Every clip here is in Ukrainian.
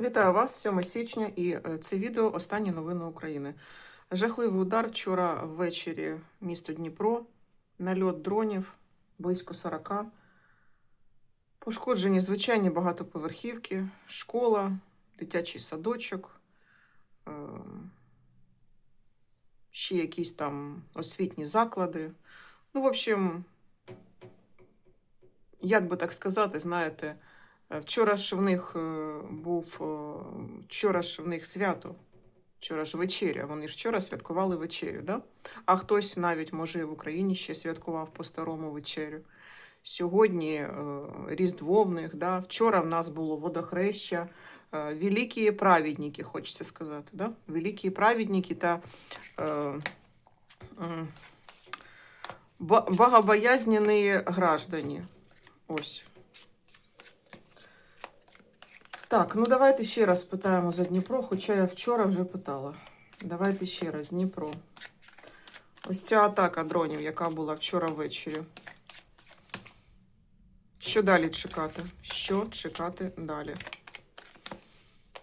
Вітаю вас 7 січня і е, це відео Останні новини України. Жахливий удар вчора ввечері місто Дніпро, нальот дронів близько 40. Пошкоджені звичайні багатоповерхівки, школа, дитячий садочок, е, ще якісь там освітні заклади. Ну, в общем, як би так сказати, знаєте, Вчора ж в них е, був е, вчора ж в них свято. Вчора ж вечеря. Вони ж вчора святкували вечерю, да? А хтось навіть, може, в Україні ще святкував по старому вечерю. Сьогодні е, Різдво в них, да? вчора в нас було водохреща. Е, великі праведники, хочеться сказати. Да? Великі праведники та е, ба- богобоязнені граждані. Ось. Так, ну давайте ще раз питаємо за Дніпро, хоча я вчора вже питала. Давайте ще раз, Дніпро. Ось ця атака дронів, яка була вчора ввечері. Що далі чекати? Що чекати далі?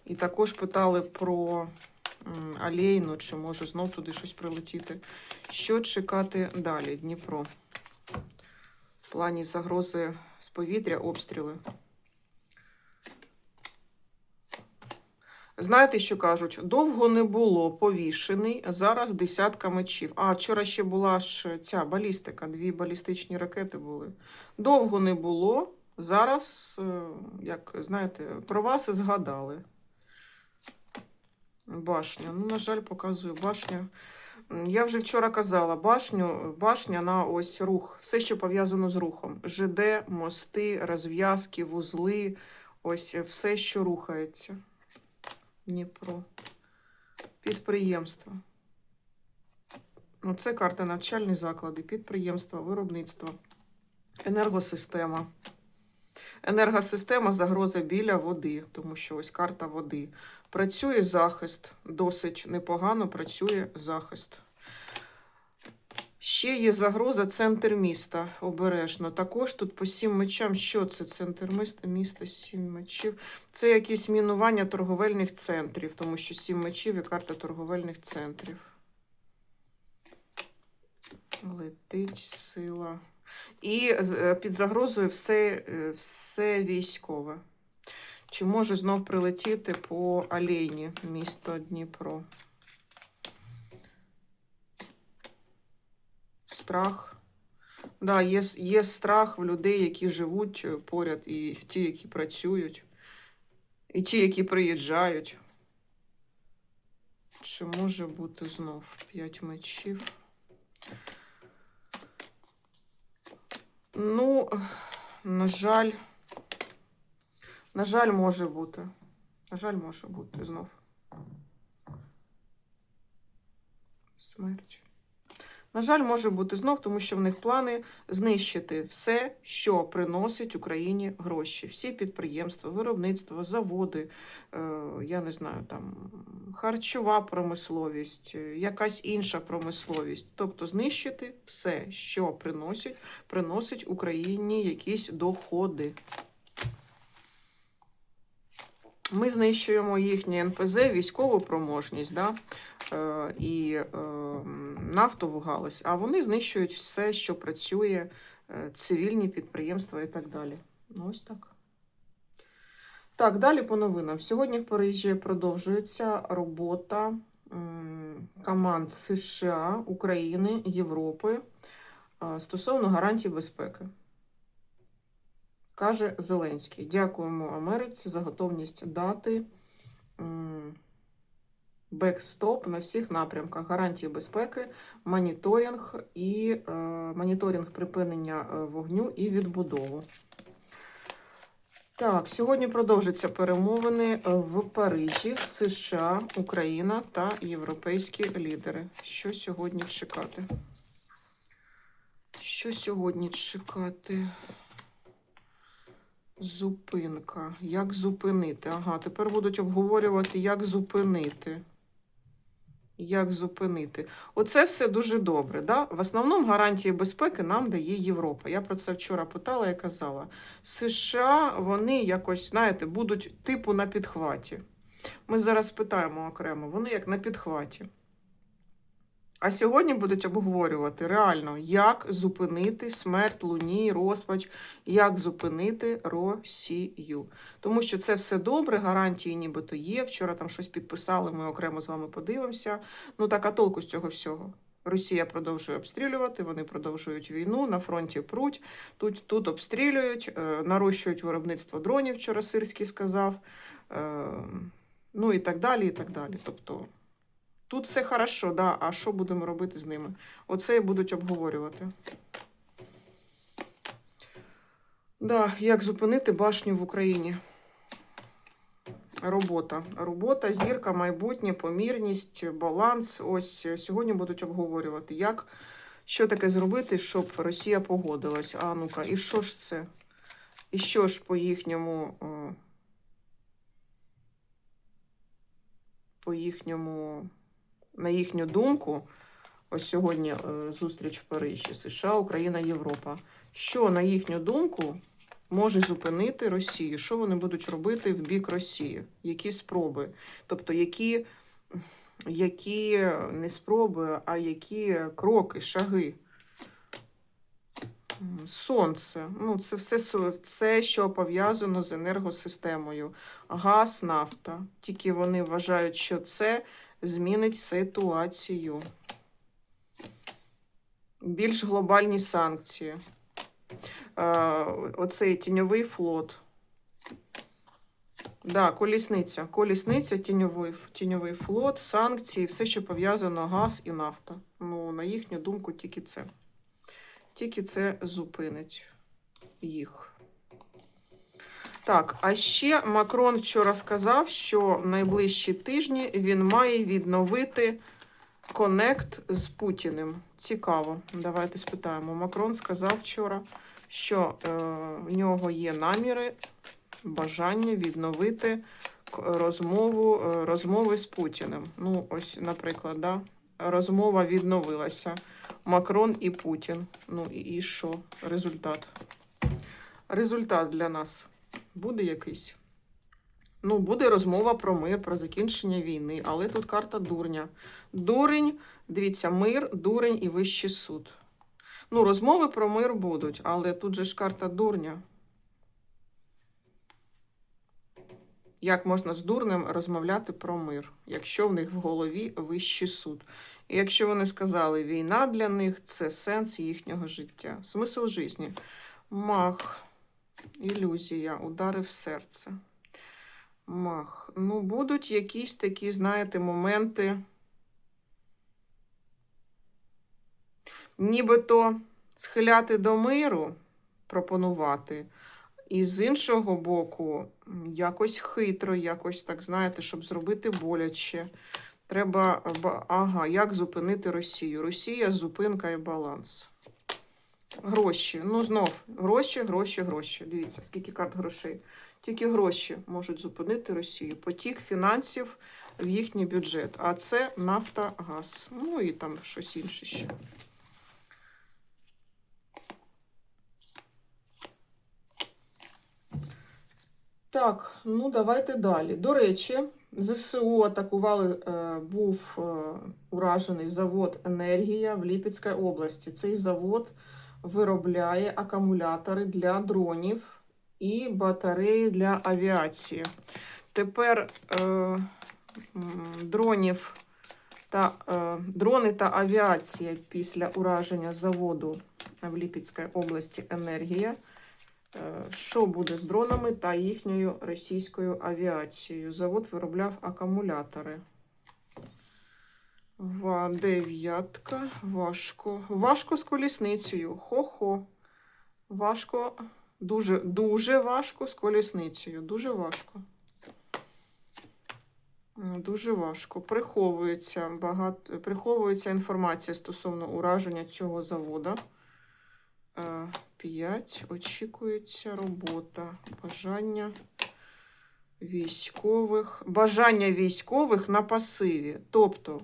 І також питали про Алейну, чи може знов туди щось прилетіти. Що чекати далі, Дніпро? В плані загрози з повітря, обстріли. Знаєте, що кажуть? Довго не було повішений, зараз десятка мечів. А вчора ще була ж ця балістика, дві балістичні ракети були. Довго не було. Зараз, е, як знаєте, про вас згадали. Башня. Ну, на жаль, показую башню. Я вже вчора казала, башню, башня на ось рух, все, що пов'язано з рухом. ЖД, мости, розв'язки, вузли, ось все, що рухається. Дніпро. Підприємства. Ну, це карта навчальні заклади, підприємства, виробництво, енергосистема. Енергосистема загроза біля води, тому що ось карта води. Працює захист, досить непогано працює захист. Ще є загроза центр міста. Обережно. Також тут по сім мечам. Що це? Центр міста, міста, сім мечів. Це якісь мінування торговельних центрів, тому що сім мечів і карта торговельних центрів. Летить сила. І е, під загрозою все, е, все військове. Чи може знов прилетіти по Алейні, місто Дніпро? Страх. Да, є, є страх в людей, які живуть е, поряд, і ті, які працюють, і ті, які приїжджають. Чи може бути знов п'ять мечів? Ну, на жаль, на жаль, може бути. На жаль, може бути знов. Смерть. На жаль, може бути знов, тому що в них плани знищити все, що приносить Україні гроші. Всі підприємства, виробництво, заводи, е, я не знаю, там харчова промисловість, е, якась інша промисловість. Тобто знищити все, що приносить, приносить Україні якісь доходи. Ми знищуємо їхнє НПЗ, військову проможність да? е, і е, нафтову галузь, а вони знищують все, що працює, е, цивільні підприємства і так далі. Ну, ось так. Так, далі по новинам. Сьогодні в Парижі продовжується робота м, команд США, України, Європи е, стосовно гарантій безпеки. Каже Зеленський. Дякуємо Америці за готовність дати бекстоп на всіх напрямках. Гарантії безпеки, моніторинг і е, моніторинг припинення е, вогню і відбудову. Так, сьогодні продовжаться перемовини е, в Парижі, США, Україна та європейські лідери. Що сьогодні чекати? Що сьогодні чекати? Зупинка. Як зупинити? Ага, тепер будуть обговорювати, як зупинити. Як зупинити? Оце все дуже добре. Да? В основному гарантії безпеки нам дає Європа. Я про це вчора питала і казала. США вони якось, знаєте, будуть типу на підхваті. Ми зараз питаємо окремо, вони як на підхваті. А сьогодні будуть обговорювати реально, як зупинити смерть Луні, розпач, як зупинити Росію. Тому що це все добре, гарантії нібито є. Вчора там щось підписали, ми окремо з вами подивимося. Ну так, а толку з цього всього? Росія продовжує обстрілювати, вони продовжують війну, на фронті пруть, тут, тут обстрілюють, е, нарощують виробництво дронів, вчора Сирський сказав. Е, ну і так далі, і так далі. Тобто тут все хорошо, да, а що будемо робити з ними? Оце і будуть обговорювати. Да, як зупинити башню в Україні? Робота. Робота, зірка, майбутнє, помірність, баланс. Ось е, сьогодні будуть обговорювати, як, що таке зробити, щоб Росія погодилась. А ну-ка, і що ж це? І що ж по їхньому, е, по їхньому, на їхню думку, ось сьогодні е, зустріч в Парижі, США, Україна, Європа. Що, на їхню думку, може зупинити Росію? Що вони будуть робити в бік Росії? Які спроби? Тобто, які, які не спроби, а які кроки, шаги? Сонце. Ну, це все, все, що пов'язано з енергосистемою. Газ, нафта. Тільки вони вважають, що це змінить ситуацію. Більш глобальні санкції. Е, оцей тіньовий флот. Да, колісниця. Колісниця, тіньовий, тіньовий флот, санкції, все, що пов'язано газ і нафта. Ну, на їхню думку, тільки це. Тільки це зупинить їх. Так, а ще Макрон вчора сказав, що в найближчі тижні він має відновити конект з Путіним. Цікаво. Давайте спитаємо. Макрон сказав вчора, що е, в нього є наміри, бажання відновити розмову, е, розмови з Путіним. Ну, ось, наприклад, да, розмова відновилася. Макрон і Путін. Ну і, що? Результат. Результат для нас буде якийсь. Ну, буде розмова про мир, про закінчення війни, але тут карта дурня. Дурень, дивіться, мир, дурень і вищий суд. Ну, розмови про мир будуть, але тут же ж карта дурня. Як можна з дурнем розмовляти про мир, якщо в них в голові вищий суд? І якщо вони сказали, війна для них це сенс їхнього життя, смисл житті. Мах, ілюзія, удари в серце. Мах. Ну, будуть якісь такі, знаєте, моменти. Нібито схиляти до миру, пропонувати. І з іншого боку, якось хитро, якось так, знаєте, щоб зробити боляче. Треба, ага, як зупинити Росію? Росія, зупинка і баланс. Гроші. Ну, знов, гроші, гроші, гроші. Дивіться, скільки карт грошей. Тільки гроші можуть зупинити Росію. Потік фінансів в їхній бюджет. А це нафта, газ. Ну і там щось інше ще. Так, ну давайте далі. До речі, ЗСУ атакували, е, був е, уражений завод Енергія в Ліпецькій області. Цей завод виробляє акумулятори для дронів і батареї для авіації. Тепер е, дронів та е, дрони та авіація після ураження заводу в Ліпецькій області Енергія. Е, Що буде з дронами та їхньою російською авіацією? Завод виробляв акумулятори. Ва, дев'ятка, важко. Важко з колісницею. Хо-хо. Важко, дуже, дуже важко з колісницею. Дуже важко. Дуже важко. Приховується багато, приховується інформація стосовно ураження цього заводу. 5. Очікується робота. Бажання військових. Бажання військових на пасиві. Тобто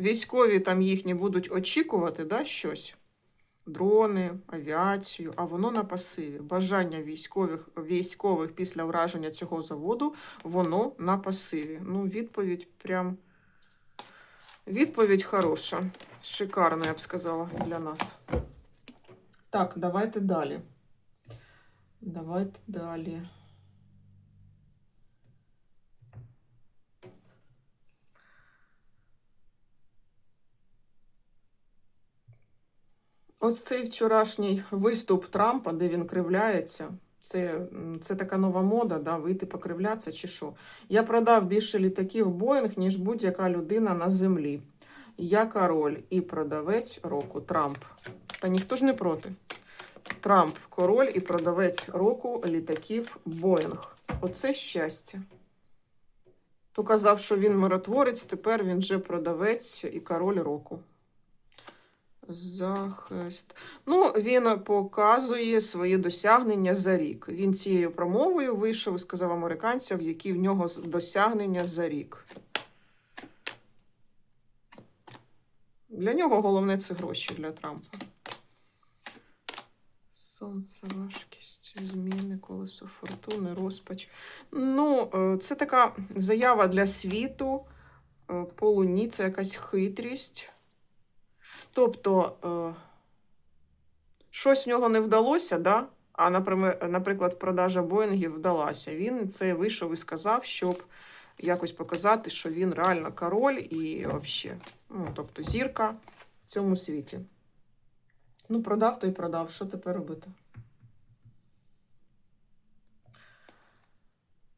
військові там їхні будуть очікувати да, щось. Дрони, авіацію, а воно на пасиві. Бажання військових, військових після враження цього заводу, воно на пасиві. Ну, відповідь прям. Відповідь хороша. Шикарна, я б сказала, для нас. Так, давайте далі. Давайте далі. Ось цей вчорашній виступ Трампа, де він кривляється. Це, це така нова мода, да, вийти покривлятися чи що. Я продав більше літаків Боїнг, ніж будь-яка людина на землі. Я король і продавець року Трамп. Та ніхто ж не проти. Трамп король і продавець року літаків Боїнг. Оце щастя. То казав, що він миротворець, тепер він вже продавець і король року. Захист. Ну, він показує свої досягнення за рік. Він цією промовою вийшов і сказав американцям, які в нього досягнення за рік. Для нього головне це гроші для Трампа. Сонце, важкість, зміни, колесо фортуни, розпач. Ну, е, це така заява для світу. е, По луні це якась хитрість. Тобто, е, щось в нього не вдалося, да? а, наприклад, продажа Боїнгів вдалася. Він це вийшов і сказав, щоб якось показати, що він реально король і взагалі, ну, тобто зірка в цьому світі. Ну, продав то й продав. Що тепер робити?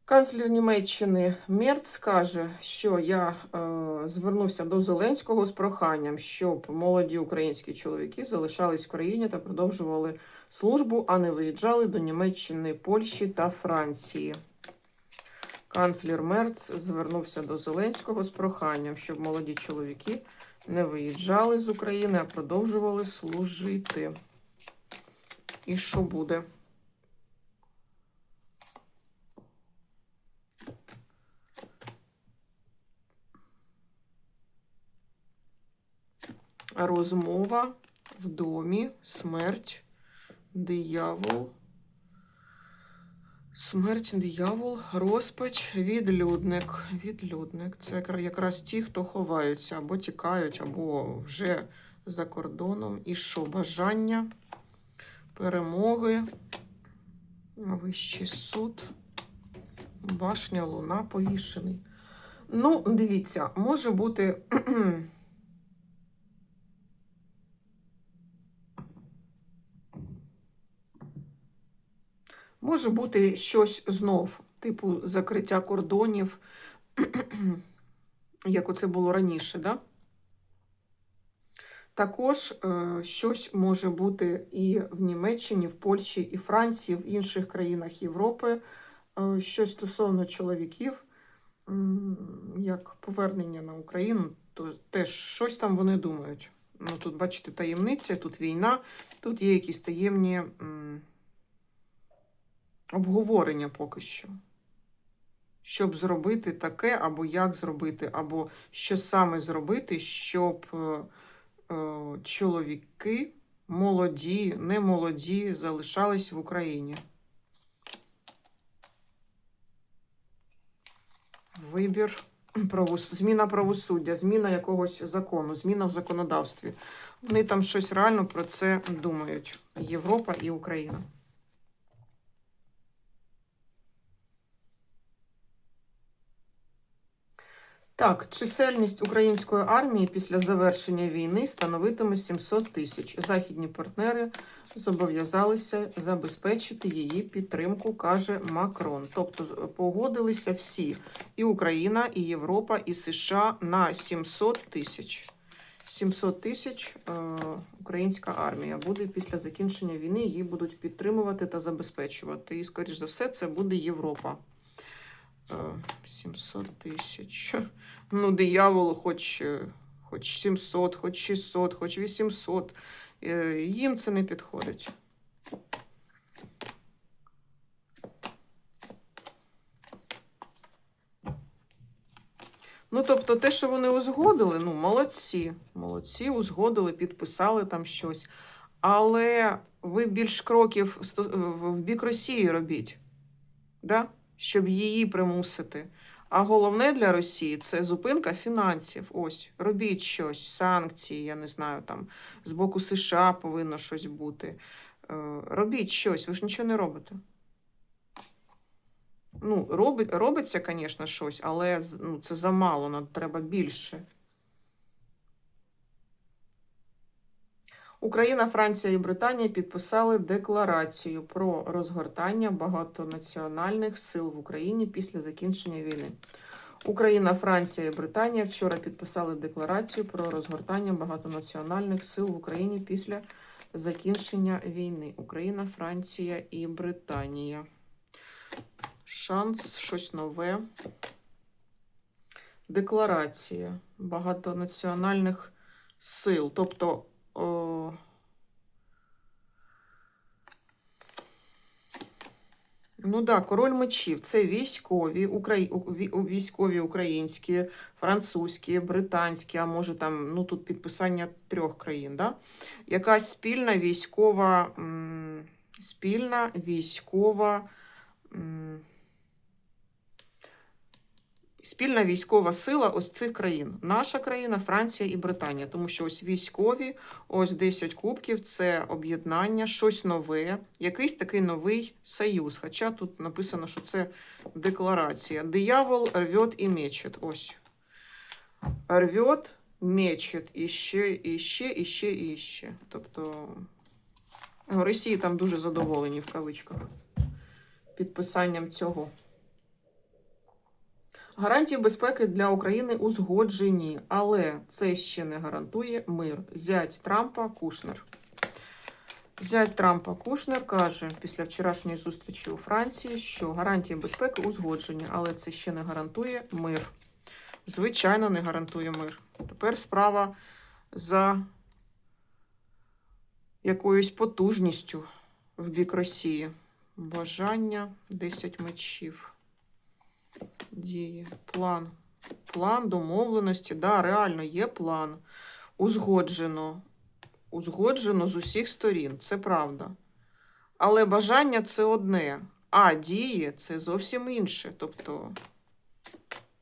Канцлер Німеччини Мерц каже, що я е, звернувся до Зеленського з проханням, щоб молоді українські чоловіки залишались в країні та продовжували службу, а не виїжджали до Німеччини, Польщі та Франції. Канцлер Мерц звернувся до Зеленського з проханням, щоб молоді чоловіки не виїжджали з України, а продовжували служити. І що буде? Розмова в домі, смерть, диявол. Смерть, диявол, розпач, відлюдник. Відлюдник. Це якраз ті, хто ховаються або тікають, або вже за кордоном. І що? Бажання, перемоги, вищий суд, башня, луна, повішений. Ну, дивіться, може бути. Може бути щось знов, типу закриття кордонів, як оце було раніше, да? Також е, щось може бути і в Німеччині, в Польщі, і Франції, в інших країнах Європи, е, щось стосовно чоловіків, м, як повернення на Україну, то теж щось там вони думають. Ну, тут, бачите, таємниця, тут війна, тут є якісь таємні. м, обговорення поки що. Щоб зробити таке, або як зробити, або що саме зробити, щоб е, е, чоловіки молоді, не молоді, залишались в Україні. Вибір, правос... зміна правосуддя, зміна якогось закону, зміна в законодавстві. Вони там щось реально про це думають. Європа і Україна. Так, чисельність української армії після завершення війни становитиме 700 тисяч. Західні партнери зобов'язалися забезпечити її підтримку, каже Макрон. Тобто погодилися всі: і Україна, і Європа, і США на 700 тисяч. 700 тисяч е, українська армія буде після закінчення війни. Її будуть підтримувати та забезпечувати. І, скоріш за все, це буде Європа. Е, 700 тисяч. Ну, дияволу, хоч, е, хоч 700, хоч 600, хоч 800. Е, Їм це не підходить. Ну, тобто, те, що вони узгодили, ну, молодці. Молодці, узгодили, підписали там щось. Але ви більш кроків в в бік Росії робіть, да? Щоб її примусити. А головне для Росії це зупинка фінансів. Ось, робіть щось, санкції, я не знаю, там з боку США повинно щось бути. Е, Робіть щось, ви ж нічого не робите. Ну, робить, робиться, звісно, щось, але ну, це замало, нам треба більше. Україна, Франція і Британія підписали декларацію про розгортання багатонаціональних сил в Україні після закінчення війни. Україна, Франція і Британія вчора підписали декларацію про розгортання багатонаціональних сил в Україні після закінчення війни. Україна, Франція і Британія. Шанс, щось нове. Декларація багатонаціональних сил. Тобто. Ну да, король мечів це військові, украї... військові українські, французькі, британські, а може там ну тут підписання трьох країн. Да? Якась спільна військова, спільна військова. Спільна військова сила ось цих країн. Наша країна, Франція і Британія. Тому що ось військові, ось 10 кубків це об'єднання, щось нове, якийсь такий новий союз. Хоча тут написано, що це декларація. Диявол рвет і мечет. Ось. Рвет, мечет, і ще, і ще, і ще, і ще. Тобто Росії там дуже задоволені в кавичках підписанням цього. Гарантії безпеки для України узгоджені, але це ще не гарантує мир. Зять Трампа Кушнер. Зять Трампа Кушнер каже після вчорашньої зустрічі у Франції, що гарантії безпеки узгоджені, але це ще не гарантує мир. Звичайно, не гарантує мир. Тепер справа за якоюсь потужністю в бік Росії. Бажання 10 мечів. Дії, план. План домовленості. Да, реально є план. Узгоджено. Узгоджено з усіх сторін. Це правда. Але бажання це одне. А дії це зовсім інше. Тобто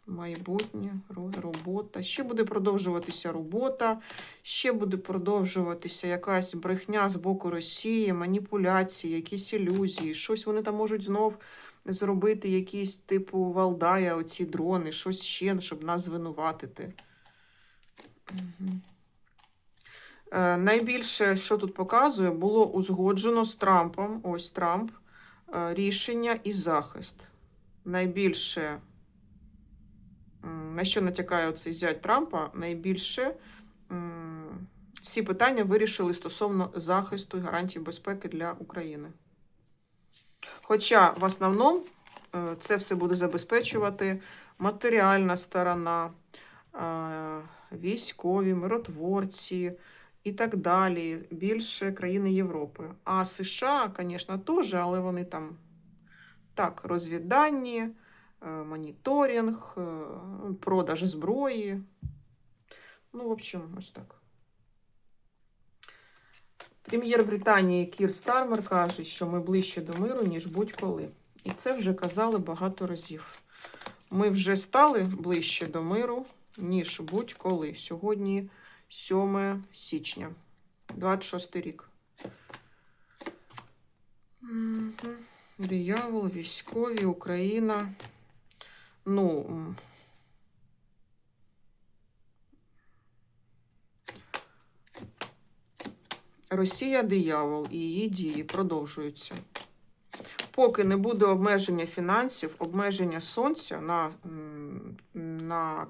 майбутнє, робота. Ще буде продовжуватися робота, ще буде продовжуватися якась брехня з боку Росії, маніпуляції, якісь ілюзії. Щось вони там можуть знов зробити якісь типу Валдая, оці дрони, щось ще, щоб нас звинуватити. Е, найбільше, що тут показує, було узгоджено з Трампом, ось Трамп, е, рішення і захист. Найбільше, на що натякає цей зять Трампа, найбільше всі питання вирішили стосовно захисту і гарантій безпеки для України. Хоча в основному е, це все буде забезпечувати матеріальна сторона, е, військові, миротворці і так далі. Більше країни Європи. А США, звісно, теж, але вони там так, розвіддані, е, моніторинг, продаж зброї. Ну, в общем, ось так. Прем'єр Британії Кір Стармер каже, що ми ближче до миру, ніж будь-коли. І це вже казали багато разів. Ми вже стали ближче до миру, ніж будь-коли. Сьогодні 7 січня, 26 рік. Диявол, військові, Україна. Ну. Росія диявол і її дії продовжуються. Поки не буде обмеження фінансів, обмеження сонця на, на,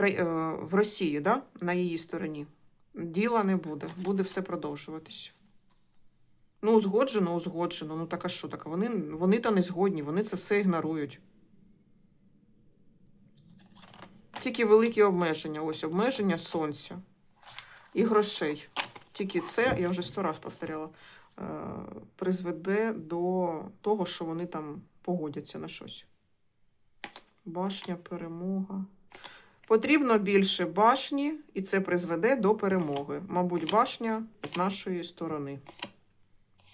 е, в Росії, да? на її стороні, діла не буде. Буде все продовжуватися. Ну, узгоджено, узгоджено. Ну так а що так? Вони, вони то не згодні, вони це все ігнорують. Тільки великі обмеження. Ось обмеження сонця і грошей. Тільки це, я вже сто раз повторяла, е, призведе до того, що вони там погодяться на щось. Башня, перемога. Потрібно більше башні, і це призведе до перемоги. Мабуть, башня з нашої сторони.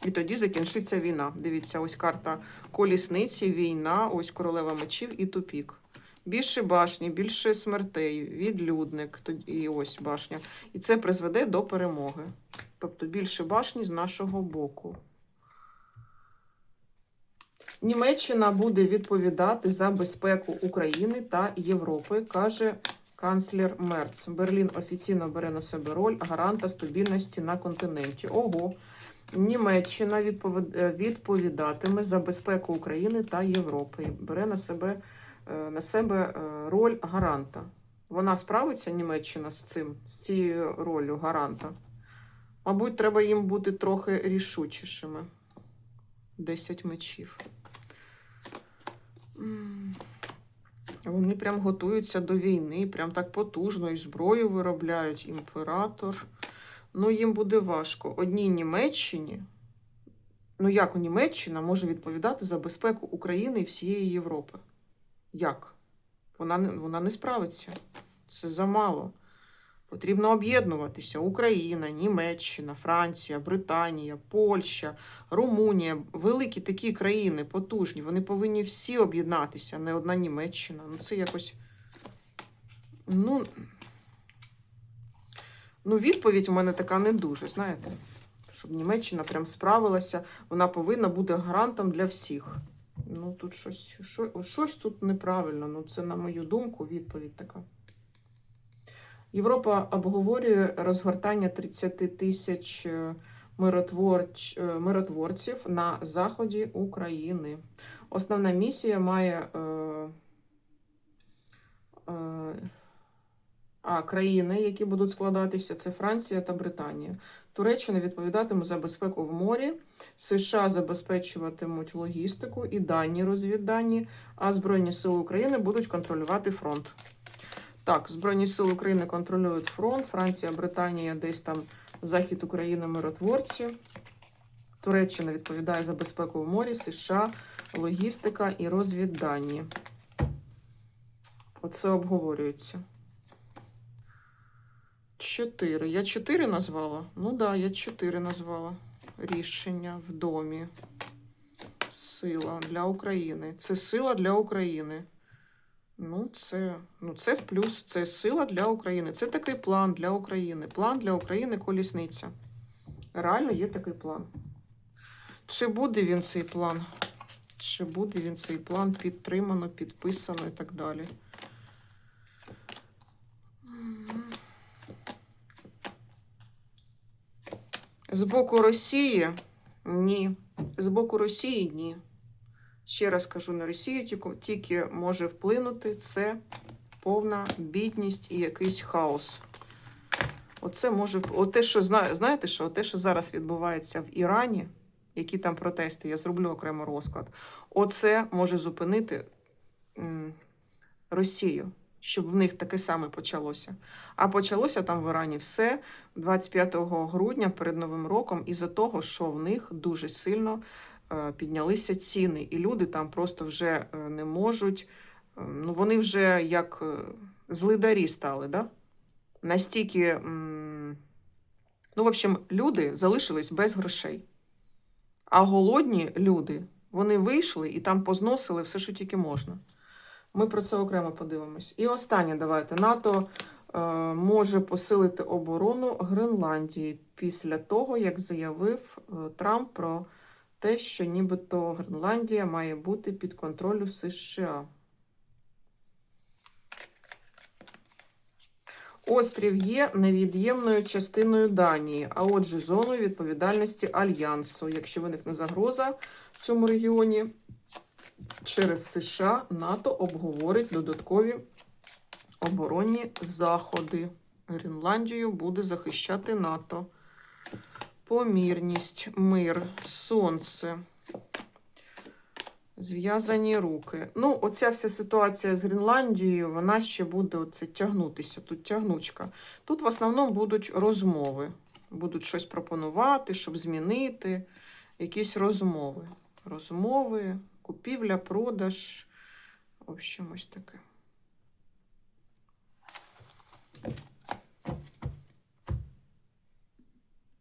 І тоді закінчиться війна. Дивіться, ось карта колісниці, війна, ось королева мечів і тупік. Більше башні, більше смертей, відлюдник, і ось башня. І це призведе до перемоги. Тобто більше башні з нашого боку. Німеччина буде відповідати за безпеку України та Європи, каже канцлер Мерц. Берлін офіційно бере на себе роль гаранта стабільності на континенті. Ого, Німеччина е, відповідатиме за безпеку України та Європи. Бере на себе, на себе е, роль гаранта. Вона справиться Німеччина з цим, з цією ролью гаранта. Мабуть, треба їм бути трохи рішучішими. Десять мечів. Вони прям готуються до війни, прям так потужно і зброю виробляють. Імператор. Ну, їм буде важко. Одній Німеччині. Ну, як у Німеччина може відповідати за безпеку України і всієї Європи? Як? Вона не, вона не справиться. Це замало. Потрібно об'єднуватися. Україна, Німеччина, Франція, Британія, Польща, Румунія. Великі такі країни, потужні. Вони повинні всі об'єднатися, не одна Німеччина. Ну, це якось. Ну, ну, відповідь у мене така не дуже, знаєте. Щоб Німеччина прям справилася, вона повинна бути гарантом для всіх. Ну, тут щось, що, щось тут неправильно. Ну, це, на мою думку, відповідь така. Європа обговорює розгортання 30 тисяч е, миротворч, е, миротворців на заході України. Основна місія має е, а, країни, які будуть складатися, це Франція та Британія. Туреччина відповідатиме за безпеку в морі, США забезпечуватимуть логістику і дані розвіддані, а Збройні Сили України будуть контролювати фронт. Так, Збройні Сили України контролюють фронт, Франція, Британія, десь там захід України, миротворці. Туреччина відповідає за безпеку в морі, США, логістика і розвіддані. Оце обговорюється. Чотири. Я чотири назвала? Ну так, да, я чотири назвала. Рішення в домі. Сила для України. Це сила для України. Ну, це, ну, це в плюс. Це сила для України. Це такий план для України. План для України колісниця. Реально є такий план. Чи буде він цей план? Чи буде він цей план підтримано, підписано і так далі? З боку Росії ні. З боку Росії ні. Ще раз кажу, на Росію тільки, може вплинути це повна бідність і якийсь хаос. Оце може оте, що знаєте, що те, що зараз відбувається в Ірані, які там протести, я зроблю окремо розклад. Оце може зупинити Росію, щоб в них таке саме почалося. А почалося там в Ірані все 25 грудня перед Новим роком, із-за того, що в них дуже сильно е, піднялися ціни, і люди там просто вже е, не можуть. е, Ну, вони вже як злидарі стали, да? Настільки, ну, в общем, люди залишились без грошей. А голодні люди, вони вийшли і там позносили все, що тільки можна. Ми про це окремо подивимось. І останнє, давайте. НАТО е, може посилити оборону Гренландії після того, як заявив е, Трамп про те, що нібито Гренландія має бути під контролю США. Острів є невід'ємною частиною Данії, а отже, зоною відповідальності Альянсу. Якщо виникне загроза в цьому регіоні, через США НАТО обговорить додаткові оборонні заходи. Гренландію буде захищати НАТО. Помірність, мир, сонце. Зв'язані руки. Ну, оця вся ситуація з Гренландією, вона ще буде оце тягнутися. Тут тягнучка. Тут в основному будуть розмови. Будуть щось пропонувати, щоб змінити. Якісь розмови. Розмови, купівля, продаж. В общем, ось таке.